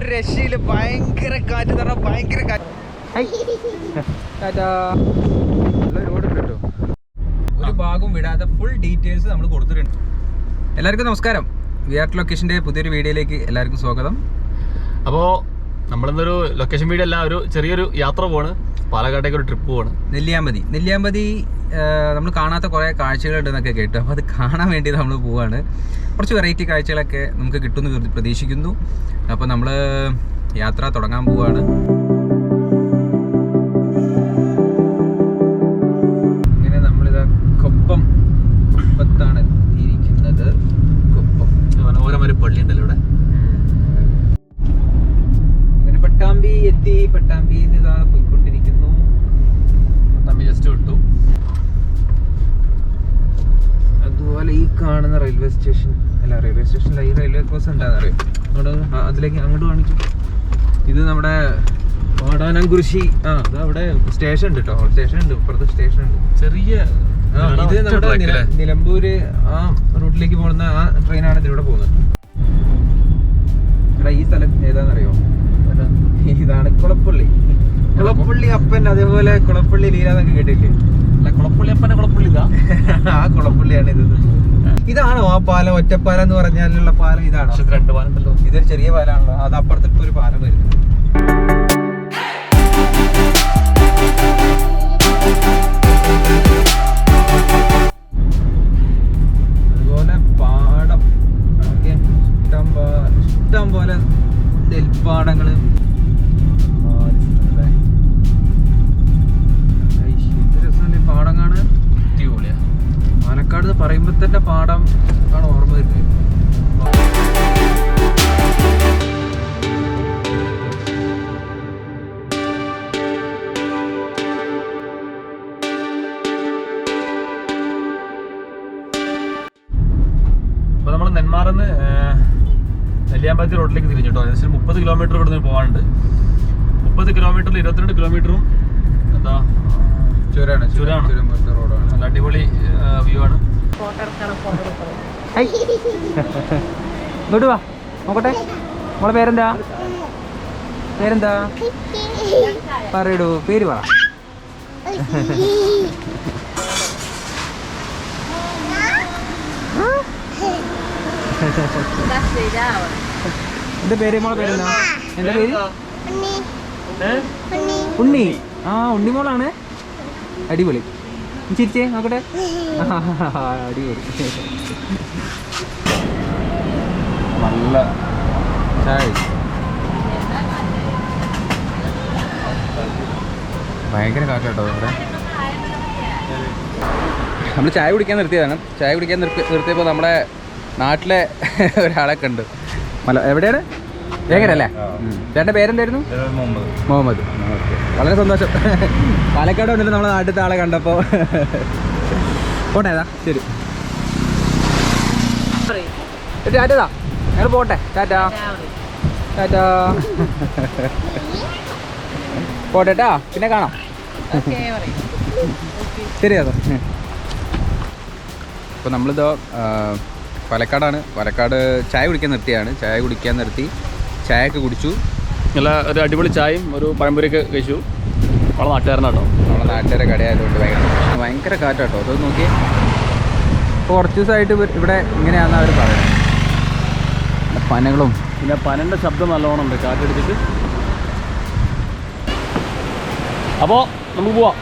ഒരു രക്ഷയിൽ ഭയങ്കര കാറ്റ് എന്ന് പറഞ്ഞാൽ ഭയങ്കര കാറ്റ്. ഒരു ഭാഗവും വിടാതെ ഫുൾ ഡീറ്റെയിൽസ് നമ്മൾ കൊടുത്തിട്ടുണ്ട്. എല്ലാവർക്കും നമസ്കാരം. വി ആർ ലൊക്കേഷന്റെ പുതിയൊരു വീഡിയോയിലേക്ക് എല്ലാവർക്കും സ്വാഗതം. അപ്പോൾ നമ്മളിന്നൊരു ലൊക്കേഷൻ വീഡിയോ അല്ല ഒരു ചെറിയൊരു യാത്ര പോവാണ്. പാലക്കാട്ടേക്ക് ഒരു ട്രിപ്പ് പോവാണ്. നെല്ലിയാമ്പതി. നെല്ലിയാമ്പതി നമ്മൾ കാണാത്ത കുറേ കാഴ്ചകളുണ്ടെന്നൊക്കെ കേട്ടു. അപ്പോൾ അത് കാണാൻ വേണ്ടി നമ്മൾ പോവാണ്. കുറച്ച് വെറൈറ്റി കാഴ്ചകളൊക്കെ നമുക്ക് കിട്ടുമെന്ന് പ്രതീക്ഷിക്കുന്നു. അപ്പോൾ നമ്മൾ യാത്ര തുടങ്ങാൻ പോവാണ്. അല്ല റെയിൽവേ സ്റ്റേഷനിൽ ഈ റെയിൽവേ ക്രോസ് ഉണ്ടാകുന്ന അറിയാം? അങ്ങോട്ട് അതിലേക്ക് അങ്ങോട്ട് കാണിച്ചു. ഇത് നമ്മുടെ വാടാനംകുറിശി ആ അത് അവിടെ സ്റ്റേഷൻ ഉണ്ട് കേട്ടോ സ്റ്റേഷൻ ഉണ്ട് ഇപ്പുറത്ത് സ്റ്റേഷൻ ഉണ്ട്. ചെറിയ ഇത് നമ്മുടെ നില- നിലമ്പൂര് ആ റൂട്ടിലേക്ക് പോകുന്ന ആ ട്രെയിനാണ് ഇതിലൂടെ പോകുന്നത്. എടാ ഈ സ്ഥലം ഏതാണെന്നറിയോ? ഇതാണ് കുളപ്പള്ളി. കുളപ്പള്ളി അപ്പൻ അതേപോലെ കുളപ്പള്ളി ലീല എന്നൊക്കെ കേട്ടില്ലേ കുളപ്പള്ളി അപ്പനെ കുളപ്പള്ളി ആ കുളപ്പള്ളിയാണ് ഇത്. ഇതാണോ ആ പാലം ഒറ്റപ്പാലം എന്ന് പറഞ്ഞാലുള്ള പാലം ഇതാണോ. പക്ഷെ രണ്ട് പാലുണ്ടല്ലോ ഇതൊരു ചെറിയ പാലാണല്ലോ. അത് അപ്പുറത്ത് ഒരു പാലം വരുന്നുണ്ട് അതുപോലെ പാടം. പോലെ ഇഷ്ടം പോലെ നെൽപ്പാടങ്ങൾ പാലക്കാട് പറയുമ്പോൾ പറയുമ്പോ തന്നെ പാടം ആണ് ഓർമ്മ വരുന്നത്. അപ്പോൾ നമ്മൾ നെന്മാറന്ന് നെല്ലിയാമ്പതി റോഡിലേക്ക് തിരിഞ്ഞു കേട്ടോ. ഏകദേശം മുപ്പത് കിലോമീറ്റർ ഇവിടെ നിന്ന് പോകാനുണ്ട് മുപ്പത് കിലോമീറ്ററിൽ ഇരുപത്തിരണ്ട് കിലോമീറ്ററും എന്താ ചുരാണ് ചുരാണ് ചുരം അടിപൊളി വ്യൂ ആണ്. ഇങ്ങോട്ട് വാ നോക്കട്ടെ. നമ്മളെ പേരെന്താ? പേരെന്താ? പറയടൂ പേര് പറ. എന്റെ പേര് മോളെ പേരെന്താ? എന്റെ പേര്? ഉണ്ണി. ആ ഉണ്ണി ഉണ്ണിമോളാണ് അടിപൊളി. ചിരിച്ചേ നോക്കട്ടെ. അടിപൊളി. നല്ല ചായ. ഭയങ്കര കാറ്റാട്ടോ ഇവിടെ. നമ്മൾ ചായ കുടിക്കാൻ നിർത്തിയതാണ്. ചായ കുടിക്കാൻ നിർത്തി നിർത്തിയപ്പോൾ നമ്മുടെ നാട്ടിലെ ഒരാളെ കണ്ടു. മല എവിടെയാണ്? വേങ്ങരല്ലേ ചേട്ടന്റെ പേരെന്തായിരുന്നു? മുഹമ്മദ്. ഓക്കെ. വളരെ സന്തോഷം. പാലക്കാട് വന്നിട്ട് നമ്മളെ നാട്ടിലത്തെ ആളെ കണ്ടപ്പോൾ പോട്ടെ ഏതാ? ശരി. ടാറ്റതാ ഞങ്ങൾ പോട്ടെ. ടാറ്റാ. ടാറ്റാ. പോട്ടെ ട്ടാ. പിന്നെ കാണാം. ശരി അതോ അപ്പോൾ നമ്മളിതോ പാലക്കാടാണ്. പാലക്കാട് ചായ കുടിക്കാൻ നിർത്തിയാണ്. ചായ കുടിക്കാൻ നിർത്തി. ചായയൊക്കെ കുടിച്ചു. നല്ല ഒരു അടിപൊളി ചായയും ഒരു പഴംപൊരിയൊക്കെ കഴിച്ചു. നമ്മളെ നാട്ടുകാരനാട്ടോ നമ്മളെ നാട്ടുകാരെ കടയായതുകൊണ്ട് ഭയങ്കര ഭയങ്കര കാറ്റാട്ടോ. അത് നോക്കി. കുറച്ച് ദിവസമായിട്ട് ഇവിടെ ഇങ്ങനെയാണെന്ന് അവർ പറയുന്നത്. പനകളും. പിന്നെ പനന്റെ ശബ്ദം നല്ലോണം ഉണ്ട്. കാറ്റടിച്ചിട്ട്. അപ്പോൾ നമുക്ക് പോവാം.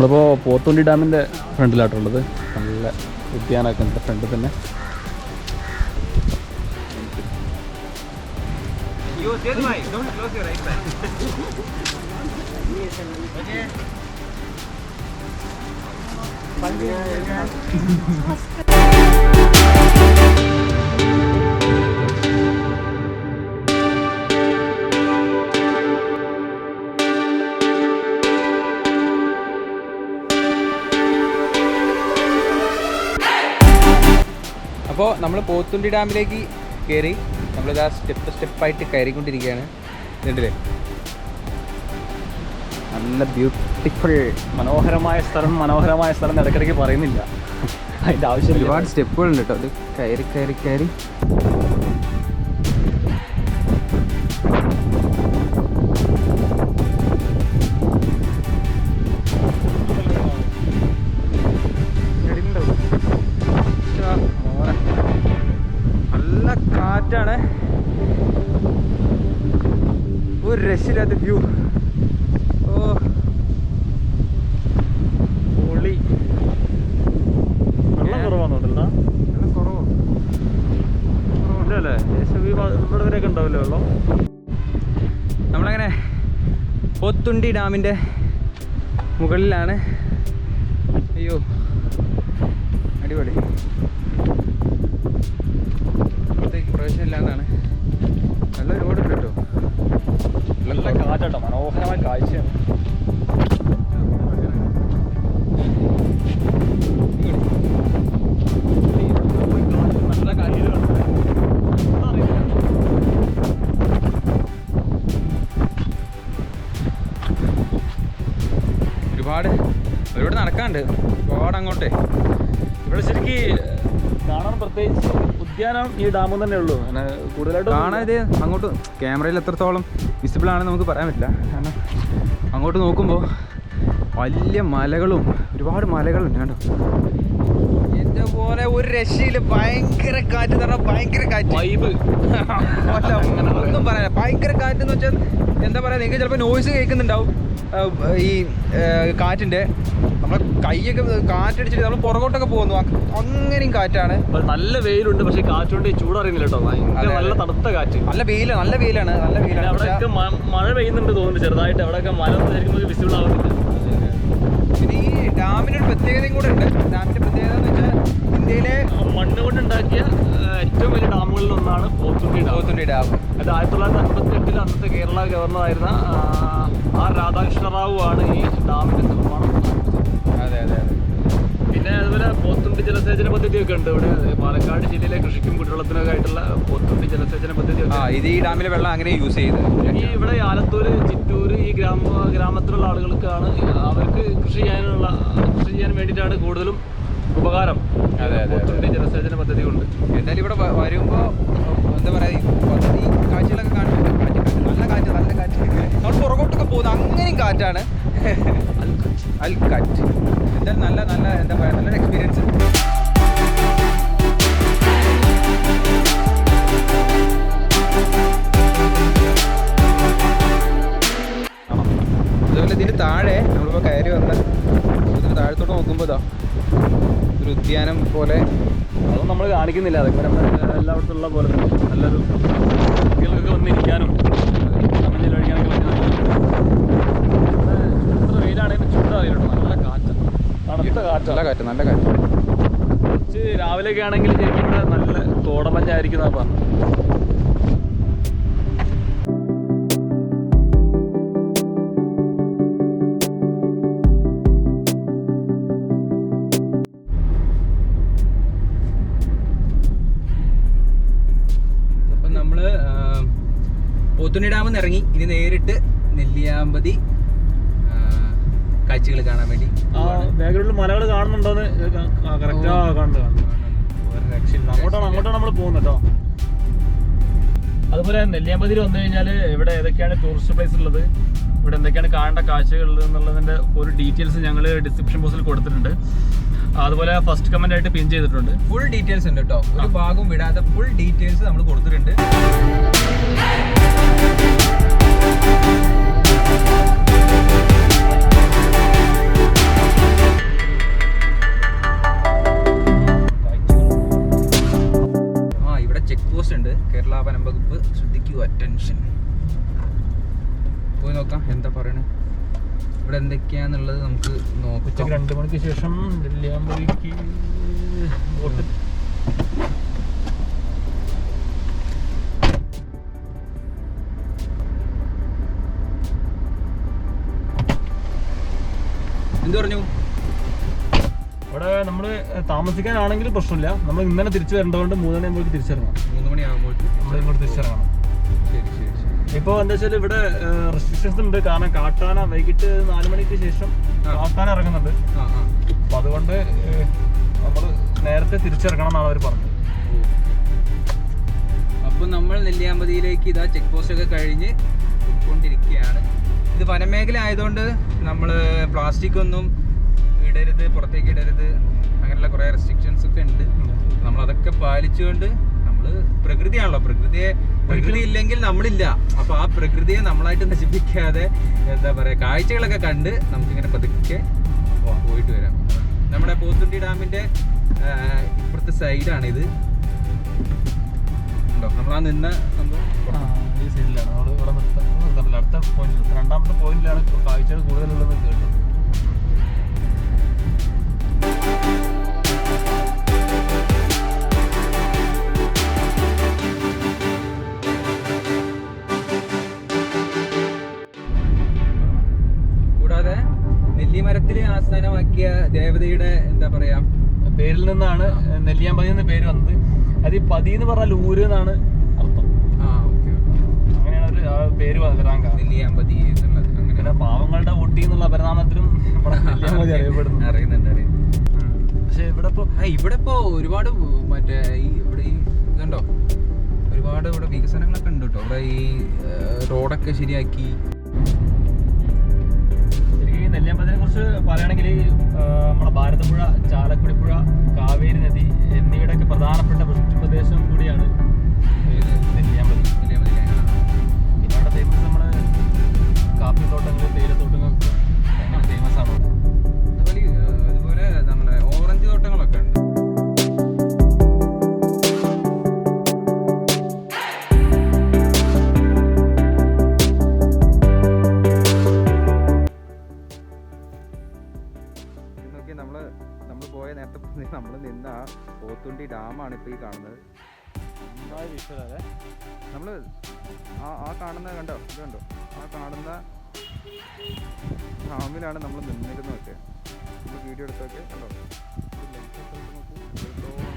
നമ്മളിപ്പോൾ പോത്തുണ്ടി ഡാമിന്റെ ഫ്രണ്ടിലായിട്ടുള്ളത് നല്ല ഉദ്യാനമൊക്കെ എന്റെ ഫ്രണ്ട് തന്നെ Okay. നമ്മൾ പോത്തുണ്ടി ഡാമിലേക്ക് കയറി നമ്മൾ നമ്മളിതാ സ്റ്റെപ്പ് സ്റ്റെപ്പായിട്ട് കയറിക്കൊണ്ടിരിക്കുകയാണ്. കണ്ടില്ലേ? നല്ല ബ്യൂട്ടിഫുൾ മനോഹരമായ സ്ഥലം മനോഹരമായ സ്ഥലം ഇടയ്ക്കിടയ്ക്ക് പറയുന്നില്ല. അതിന്റെ ആവശ്യം ഒരുപാട് സ്റ്റെപ്പുകളുണ്ട് കേട്ടോ. അത് കയറി കയറി കയറി. ഒരു രക്ഷയില്ലാത്ത വ്യൂ ഓ. പൊളി. വെള്ളം കുറവാണെന്നുണ്ടല്ലോ നല്ല കുറവോ. ഇല്ലല്ലേ? വ- ഇവിടെ വരെയൊക്കെ ഉണ്ടാവില്ലേ വെള്ളം? നമ്മളങ്ങനെ പോത്തുണ്ടി ഡാമിന്റെ മുകളിലാണ്. അയ്യോ. അടിപൊളി. അപ്പുറത്തേക്ക് പ്രവേശനമില്ല എന്നാണ് നല്ല റോഡ് കാറ്റാട്ടോ മനോഹരമായ കാഴ്ചയാണ്. ഒരുപാട് ഒരുപാട് നടക്കാണ്ട് ഒരുപാട് അങ്ങോട്ടേ. ഇവിടെ ശരിക്ക് കാണാൻ പ്രത്യേകിച്ച് ഉദ്യാനം ഈ ഡാമും തന്നെ ഉള്ളൂ. അങ്ങനെ കൂടുതലായിട്ട് കാണാൻ ഇത് അങ്ങോട്ട്. ക്യാമറയിൽ എത്രത്തോളം വിസിബിൾ ആണെന്ന് നമുക്ക് പറയാൻ പറ്റില്ല. കാരണം അങ്ങോട്ട് നോക്കുമ്പോൾ വലിയ മലകളും ഒരുപാട് മലകളുണ്ട് കണ്ടോ? പോലെ ഒരു രക്ഷയിൽ ഭയങ്കര കാറ്റ് എന്ന് പറഞ്ഞാൽ ഭയങ്കര കാറ്റ്. വൈബ് ഒന്നും പറയാനില്ല. ഭയങ്കര കാറ്റ് എന്ന് വെച്ചാൽ എന്താ പറയാ നിങ്ങൾക്ക് ചിലപ്പോൾ നോയ്സ് കേൾക്കുന്നുണ്ടാവും. ഈ കാറ്റിന്റെ. നമ്മളെ കൈയൊക്കെ കാറ്റടിച്ചിട്ട് നമ്മൾ പുറകോട്ടൊക്കെ പോകുന്നു. അങ്ങനെയും കാറ്റാണ്. നല്ല വെയിലുണ്ട് പക്ഷെ കാറ്റുകൊണ്ട് ചൂട് ചൂടറിയുന്നില്ല കേട്ടോ. നല്ല. തണുത്ത കാറ്റ്. നല്ല വെയിലാണ് നല്ല വെയിലാണ് നല്ല വെയിലാണ്. അവിടെയൊക്കെ മഴ പെയ്യുന്നുണ്ട് തോന്നുന്നു ചെറുതായിട്ട്. അവിടെയൊക്കെ മല ശരിക്കും വിസിബിൾ ആവുന്നില്ല പിന്നെ ഈ ഡാമിനൊരു പ്രത്യേകതയും കൂടെ ഉണ്ട്. ഡാമിന്റെ പ്രത്യേകത എന്ന് വെച്ചാൽ ഇന്ത്യയിലെ മണ്ണ് കൊണ്ടുണ്ടാക്കിയ ആ, ഏറ്റവും വലിയ ഡാമുകളിൽ ഒന്നാണ് പോത്തുണ്ടി ഡാം. പോത്തുണ്ടി ഡാം. അത് ആയിരത്തി തൊള്ളായിരത്തി അമ്പത്തി എട്ടിൽ അന്നത്തെ കേരള ഗവർണറായിരുന്ന ആർ രാധാകൃഷ്ണ റാവു ആണ് ഈ ഡാമിന്റെ നിർമ്മാണം. അതെ അതെ അതെ. ജലസേചന പദ്ധതിയൊക്കെ ഉണ്ട്. ഇവിടെ പാലക്കാട് ജില്ലയിലെ കൃഷിക്കും കുടിവെള്ളത്തിനൊക്കെ ആയിട്ടുള്ള പൊത്തുണ്ട് ജലസേചന പദ്ധതിയൊക്കെ ആ ഇത് ഈ ഡാമിലെ വെള്ളം അങ്ങനെ യൂസ് ചെയ്ത്. ഈ ഇവിടെ ആലത്തൂര് ചിറ്റൂര് ഈ ഗ്രാമ ഗ്രാമത്തിലുള്ള ആളുകൾക്കാണ് അവർക്ക് കൃഷി ചെയ്യാനുള്ള കൃഷി ചെയ്യാൻ വേണ്ടിയിട്ടാണ് കൂടുതലും ഉപകാരം. അതെ, അതെ. പോത്തുണ്ടി ജലസേചന പദ്ധതി കൊണ്ട് എന്തായാലും ഇവിടെ വരുമ്പോൾ വരുമ്പോ എന്താ പറയുക ഈ കാഴ്ചകളൊക്കെ കാണുമ്പോൾ നല്ല കാറ്റ് നല്ല കാറ്റ്. നമ്മൾ പുറകോട്ടൊക്കെ പോകുന്നത് അങ്ങനെയും കാറ്റാണ്. അൽ കാറ്റ് എന്തായാലും നല്ല നല്ല എന്താ പറയാ നല്ലൊരു എക്സ്പീരിയൻസ് ഇതിന് താഴെ നമ്മളിപ്പോൾ കയറി വന്ന ഇതിന് താഴത്തോട്ട് നോക്കുമ്പോൾ ഇതാ ഒരു ഉദ്യാനം പോലെ. അതൊന്നും നമ്മൾ കാണിക്കുന്നില്ല. അതൊക്കെ നമ്മുടെ എല്ലായിടത്തും ഉള്ള പോലെ നല്ലൊരു കുട്ടികൾക്കൊക്കെ വന്നിരിക്കാനും തമിഴിൽ കഴിക്കാനൊക്കെ പറ്റുന്ന വെയിലാണെങ്കിൽ ചൂടാറിയിട്ടോ നല്ല കാറ്റ്. തണുത്ത നല്ല കാറ്റ്. നല്ല കാറ്റ്. കുറച്ച് രാവിലെയൊക്കെ ആണെങ്കിൽ ശരിക്കും ഇവിടെ നല്ല കോടമഞ്ഞായിരിക്കും എന്നാ പോത്തുണി ഡാമിൽ നിന്ന് ഇറങ്ങി. ഇനി നേരിട്ട് നെല്ലിയാമ്പതി കാഴ്ചകൾ കാണാൻ വേണ്ടി ആ ബാക്ക്ഗ്രൗണ്ടിൽ മലകൾ കാണുന്നുണ്ടോന്ന് കറക്റ്റ് ആ കാണുന്നുണ്ട് രക്ഷയില്ല. അങ്ങോട്ടാണ് അങ്ങോട്ടാണ് നമ്മൾ പോകുന്നത് കേട്ടോ അതുപോലെ നെല്ലിയാമ്പതിയിൽ വന്നു കഴിഞ്ഞാൽ ഇവിടെ ഏതൊക്കെയാണ് ടൂറിസ്റ്റ് പ്ലേസ് ഉള്ളത്? ഇവിടെ എന്തൊക്കെയാണ് കാണേണ്ട കാഴ്ചകൾ എന്നുള്ളതിന്റെ ഒരു ഡീറ്റെയിൽസ് ഞങ്ങൾ ഡിസ്ക്രിപ്ഷൻ ബോക്സിൽ കൊടുത്തിട്ടുണ്ട്. അതുപോലെ ഫസ്റ്റ് കമന്റ് ആയിട്ട് പിൻ ചെയ്തിട്ടുണ്ട്. ഫുൾ ഡീറ്റെയിൽസ് ഉണ്ട് കേട്ടോ ഒരു ഭാഗം വിടാതെ ഫുൾ ഡീറ്റെയിൽസ് നമ്മൾ കൊടുത്തിട്ടുണ്ട്. എന്ത് പറഞ്ഞു? ഇവിടെ നമ്മൾ താമസിക്കാനാണെങ്കിൽ പ്രശ്നമില്ല. നമ്മൾ ഇന്നലെ തിരിച്ചു വരേണ്ടതുകൊണ്ട് മൂന്നര ആകുമ്പോൾ തിരിച്ചിറങ്ങാം മൂന്ന് മണിയാകുമ്പോഴേക്കും നമ്മൾ ഇങ്ങോട്ട് തിരിച്ചിറങ്ങണം. ശരി ശരി ഇപ്പോൾ എന്താ വെച്ചാൽ ഇവിടെ റെസ്ട്രിക്ഷൻസ് ഉണ്ട്. കാരണം കാട്ടാന വൈകിട്ട് നാല് മണിക്ക് ശേഷം. കാട്ടാന ഇറങ്ങുന്നുണ്ട്. അപ്പം അതുകൊണ്ട് നമ്മൾ നേരത്തെ തിരിച്ചിറങ്ങണം എന്നാണ് അവർ പറഞ്ഞത്. അപ്പോൾ നമ്മൾ നെല്ലിയാമ്പതിയിലേക്ക് ഇതാ ചെക്ക് പോസ്റ്റ് ഒക്കെ കഴിഞ്ഞ് കൊണ്ടിരിക്കുകയാണ് ഇത് വനമേഖല ആയതുകൊണ്ട് നമ്മൾ പ്ലാസ്റ്റിക് ഒന്നും ഇടരുത് പുറത്തേക്ക് ഇടരുത് അങ്ങനെയുള്ള കുറേ റെസ്ട്രിക്ഷൻസ് ഒക്കെ ഉണ്ട്. നമ്മൾ അതൊക്കെ പാലിച്ചുകൊണ്ട് നമ്മൾ പ്രകൃതിയാണല്ലോ. പ്രകൃതിയെ പ്രകൃതി ഇല്ലെങ്കിൽ നമ്മളില്ല. അപ്പൊ ആ പ്രകൃതിയെ നമ്മളായിട്ട് നശിപ്പിക്കാതെ എന്താ പറയാ കാഴ്ചകളൊക്കെ കണ്ട് നമുക്കിങ്ങനെ പതുക്കെ പോയിട്ട് വരാം. നമ്മുടെ പോത്തുണ്ടി ഡാമിന്റെ ഇപ്പുറത്തെ സൈഡാണിത് ഉണ്ടോ? നമ്മൾ ആ നിന്ന സംഭവം ഈ സൈഡിലാണ്. നമ്മൾ ഇവിടെ നിർത്താൻ അടുത്ത പോയിന്റ് രണ്ടാമത്തെ പോയിന്റിലാണ് കാഴ്ചകൾ കൂടുതലുള്ളത് കേട്ടു കൂടാതെ നെല്ലിമരത്തിൽ ആസ്ഥാനമാക്കിയ ദേവതയുടെ എന്താ പറയാ? പേരിൽ നിന്നാണ് നെല്ലിയാമ്പതി എന്ന പേര് വന്നത്. അത് ഈ പതി എന്ന് പറഞ്ഞാൽ ഊര് എന്നാണ് അർത്ഥം ആ ഓക്കെ അങ്ങനെയാണ് ഒരു ആ പേര് കാരണം നെല്ലിയാമ്പതി എന്നുള്ളത് അങ്ങനെ. പാവങ്ങളുടെ ഊട്ടി എന്നുള്ള പരിണാമത്തിലും നമ്മുടെ നെല്ലിയാമ്പതി അറിയപ്പെടുന്നു. അറിയുന്നുണ്ട്. പക്ഷെ ഇവിടെ ഇപ്പൊ ഇവിടെ ഇപ്പോ ഒരുപാട് മറ്റേ ഈ ഇവിടെ ഈ ഇതുണ്ടോ? ഒരുപാട് ഇവിടെ വികസനങ്ങളൊക്കെ ഉണ്ട് കേട്ടോ. ഇവിടെ ഈ റോഡൊക്കെ ശരിയാക്കി. നെല്ലിയാമ്പതിനെ കുറിച്ച് പറയുകയാണെങ്കിൽ നമ്മുടെ ഭാരതപ്പുഴ ചാലക്കുടിപ്പുഴ കാവേരി നദി എന്നിവയുടെയൊക്കെ പ്രധാനപ്പെട്ട പ്രദേശം കൂടിയാണ് കാപ്പി തോട്ടങ്ങളും തേയിലത്തോട്ടങ്ങളൊക്കെ ഭയങ്കര ഫേമസ് ആണ്. അതുപോലെ അതുപോലെ നമ്മുടെ ഓറഞ്ച് തോട്ടങ്ങളൊക്കെ ഉണ്ട്. നമ്മൾ നമ്മൾ പോയ നേരത്തെ നമ്മൾ നിന്ന ആ പോത്തുണ്ടി ഡാമാണ് ഇപ്പോൾ ഈ കാണുന്നത്. നമ്മൾ ആ ആ കാണുന്ന കണ്ടോ? ഇത് കണ്ടോ? ആ കാണുന്ന ഡാമിലാണ് നമ്മൾ നിന്നിരുന്നതൊക്കെ നമ്മൾ വീഡിയോ എടുത്തൊക്കെ കണ്ടോ? നോക്കൂ.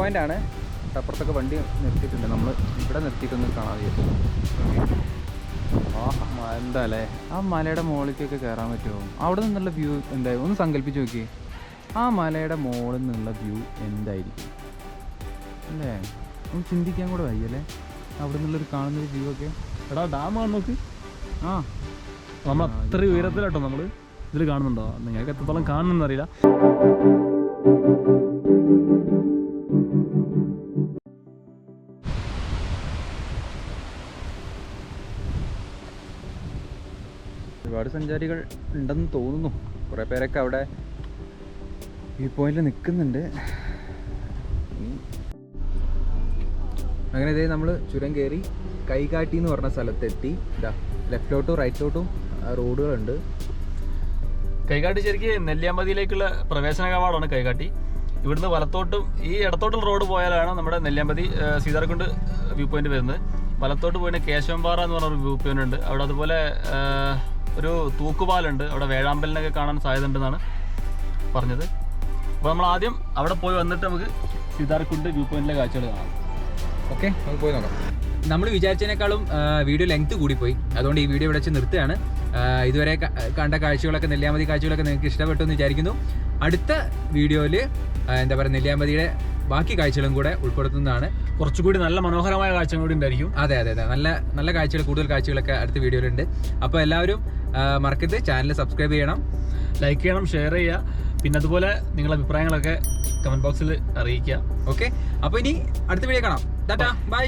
പോയിന്റ് ആണ് അപ്പുറത്തൊക്കെ വണ്ടി നിർത്തിയിട്ടുണ്ട്. നമ്മൾ ഇവിടെ നിർത്തിയിട്ടൊന്നും കാണാൻ ആ എന്താ അല്ലേ ആ മലയുടെ മുകളിലേക്കൊക്കെ കയറാൻ പറ്റുമോ? അവിടെ നിന്നുള്ള വ്യൂ എന്തായാലും ഒന്ന് സങ്കല്പിച്ച് നോക്കി ആ മലയുടെ മുകളിൽ നിന്നുള്ള വ്യൂ എന്തായിരിക്കും? അല്ലേ? ഒന്ന് ചിന്തിക്കാൻ കൂടെ വയ്യല്ലേ? അവിടെ നിന്നുള്ളൊരു കാണുന്നൊരു വ്യൂ ഒക്കെ. എടാ ഡാം ആണ് നോക്ക്. ആ. നമ്മൾ അത്ര ഉയരത്തിലാട്ടോ നമ്മൾ. ഇതിൽ കാണുന്നുണ്ടോ? നിങ്ങൾക്ക് എത്രത്തോളം കാണുന്നെന്ന് അറിയില്ല ഒരുപാട് സഞ്ചാരികൾ ഉണ്ടെന്ന് തോന്നുന്നു. കുറേ പേരൊക്കെ അവിടെ വ്യൂ പോയിന്റിൽ നിൽക്കുന്നുണ്ട്. അങ്ങനെ ഇതേ നമ്മൾ ചുരം കയറി കൈകാട്ടി എന്ന് പറഞ്ഞ സ്ഥലത്തെത്തി. ഇതാ ലെഫ്റ്റിലോട്ടും റൈറ്റിലോട്ടും റോഡുകളുണ്ട്. കൈകാട്ടി ശരിക്കും നെല്ലിയാമ്പതിയിലേക്കുള്ള പ്രവേശന കവാടമാണ് കൈകാട്ടി. ഇവിടുന്ന് വലത്തോട്ടും ഈ ഇടത്തോട്ടുള്ള റോഡ് പോയാലാണ് നമ്മുടെ നെല്ലിയാമ്പതി സീതാർക്കുണ്ട് വ്യൂ പോയിന്റ് വരുന്നത്. വലത്തോട്ട് പോയിട്ട് കേശവമ്പാറ എന്ന് പറഞ്ഞ ഒരു വ്യൂ പോയിന്റ് ഉണ്ട്. അവിടെ അതുപോലെ ഒരു തൂക്കുപാലുണ്ട്. അവിടെ വേഴാമ്പലിനൊക്കെ കാണാൻ സാധ്യത ഉണ്ടെന്നാണ് പറഞ്ഞത്. അപ്പോൾ നമ്മൾ ആദ്യം അവിടെ പോയി വന്നിട്ട് നമുക്ക് സീതാർകുണ്ട് വ്യൂ പോയിന്റിലെ കാഴ്ചകൾ കാണാം. ഓക്കെ? നമുക്ക് പോയി നോക്കാം. നമ്മൾ വിചാരിച്ചതിനേക്കാളും വീഡിയോ ലെങ്ത് കൂടിപ്പോയി. അതുകൊണ്ട് ഈ വീഡിയോ ഇവിടെ വെച്ച് നിർത്തുകയാണ്. ഇതുവരെ കണ്ട കാഴ്ചകളൊക്കെ നെല്ലിയാമതി കാഴ്ചകളൊക്കെ നിങ്ങൾക്ക് ഇഷ്ടപ്പെട്ടു എന്ന് വിചാരിക്കുന്നു. അടുത്ത വീഡിയോയിൽ എന്താ പറയുക നെല്ലിയാമ്പതിയുടെ ബാക്കി കാഴ്ചകളും കൂടെ ഉൾപ്പെടുത്തുന്നതാണ്. കുറച്ചുകൂടി നല്ല മനോഹരമായ കാഴ്ചകൾ കൂടി ഉണ്ടായിരിക്കും. അതെ അതെ അതെ. നല്ല നല്ല കാഴ്ചകൾ കൂടുതൽ കാഴ്ചകളൊക്കെ അടുത്ത വീഡിയോയിലുണ്ട്. അപ്പോൾ എല്ലാവരും മറക്കരുത്. ചാനൽ സബ്സ്ക്രൈബ് ചെയ്യണം. ലൈക്ക് ചെയ്യണം ഷെയർ ചെയ്യുക. പിന്നെ അതുപോലെ നിങ്ങളുടെ അഭിപ്രായങ്ങളൊക്കെ കമന്റ് ബോക്സിൽ അറിയിക്കുക. ഓക്കെ. അപ്പോൾ ഇനി അടുത്ത വീഡിയോ കാണാം. Tata bye.